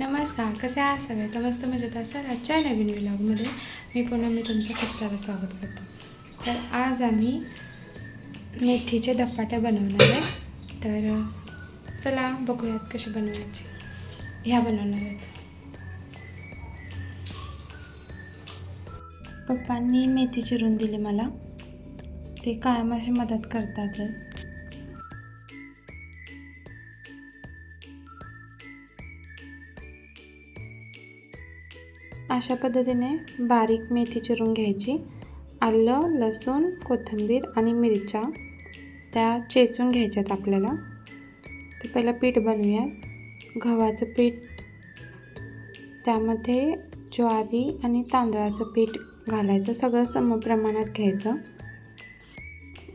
नमस्कार कसे आहात सगळे? तर मस्त मजेत असाल आजच्या नवीन व्लॉगमध्ये मी पुन्हा मी तुमचं खूप सारं स्वागत करतो. तर आज आम्ही मेथीचे धपाटे बनवणार आहे. तर चला बघूयात कसे बनवायचे. ह्या बनवणार आहेत. पप्पांनी मेथी चिरून दिली मला. ते कायम अशी मदत करतातच. अशा पद्धतीने बारीक मेथी चिरून घ्यायची. आलं लसूण कोथिंबीर आणि मिरच्या. त्या चेचून घ्यायच्यात आपल्याला. तर पहिलं पीठ बनवूया. गव्हाचं पीठ. त्यामध्ये ज्वारी आणि तांदळाचं पीठ घालायचं. सगळं समप्रमाणात घ्यायचं.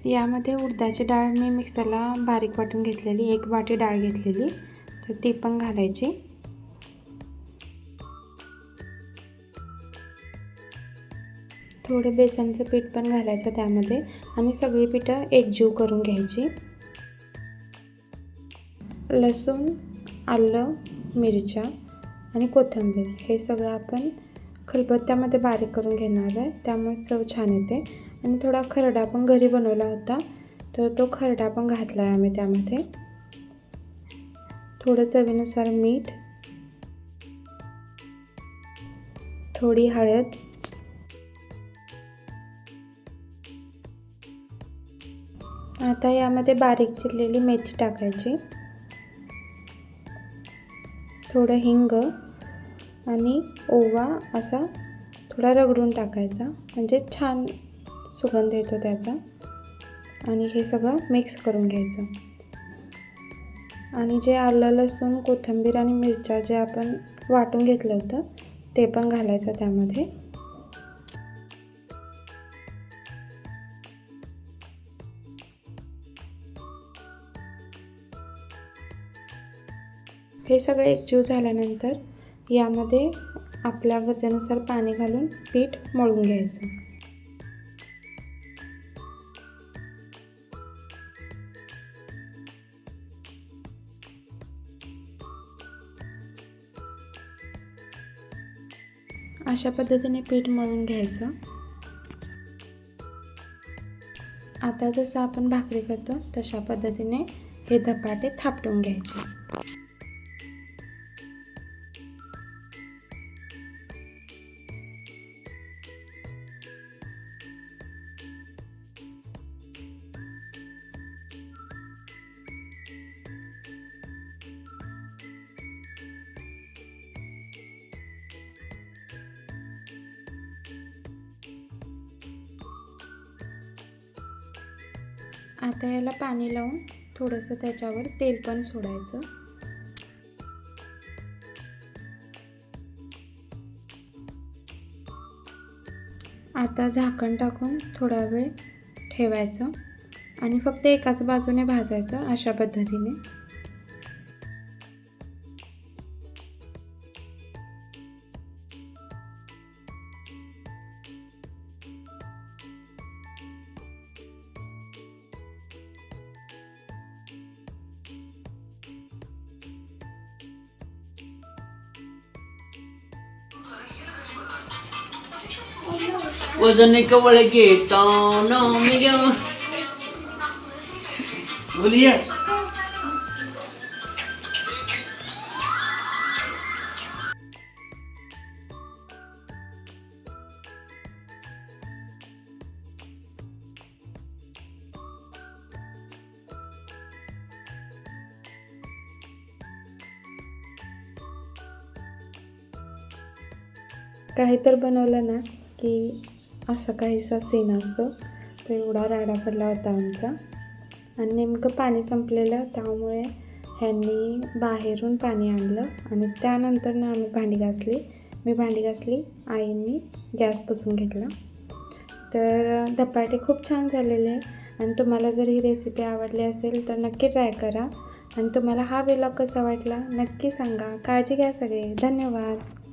यामध्ये उडदाची डाळ मी मिक्सरला बारीक वाटून घेतलेली. एक वाटी डाळ घेतलेली. तर ती पण घालायची. थोडं बेसनचं पीठ पण घालायचं त्यामध्ये आणि सगळी पिठं एकजीव करून घ्यायची. लसूण आलं मिरच्या आणि कोथिंबीर हे सगळं आपण खलबत्त्यामध्ये बारीक करून घेणार आहे. त्यामुळे चव छान येते. आणि थोडा खरडा पण घरी बनवला होता तर तो खरडा पण घातला आहे आम्ही त्यामध्ये. थोडं चवीनुसार मीठ थोडी हळद आता यामध्ये बारीक चिरलेली मेथी टाकायची. थोडं हिंग आणि ओवा असा थोडा रगडून टाकायचा. म्हणजे छान सुगंध येतो त्याचा. आणि हे सगळं मिक्स करून घ्यायचं. आणि जे आलं लसूण कोथिंबीर आणि मिरच्या जे आपण वाटून घेतलं होतं ते पण घालायचं त्यामध्ये. हे सगळं एकजीव झाल्यानंतर यामध्ये आपल्या गरजेनुसार पाणी घालून पीठ मळून घ्यायचं. अशा पद्धतीने पीठ मळून घ्यायचं. आता जसं आपण भाकरी करतो तशा पद्धतीने हे धपाटे थापटून घ्यायचे. आता याला पाणी लावून थोडंसं त्याच्यावर तेल पण सोडायचं. आता झाकण टाकून थोडा वेळ ठेवायचं आणि फक्त एकाच बाजूने भाजायचं अशा पद्धतीने. वजन कवळ घेता न मी घेऊ बोलिए काही तर बनवलं ना. की असा काहीसा सीन असतो. तर एवढा राडा पडला होता आमचा. आणि नेमकं पाणी संपलेलं त्यामुळे ह्यांनी बाहेरून पाणी आणलं आणि त्यानंतर ना आम्ही भांडी घासली. मी भांडी घासली आईंनी गॅस पुसून घेतला. तर धपाटे खूप छान झालेले. आणि तुम्हाला जर ही रेसिपी आवडली असेल तर नक्की ट्राय करा. आणि तुम्हाला हा व्लॉग कसा वाटला नक्की सांगा. काळजी घ्या सगळे. धन्यवाद.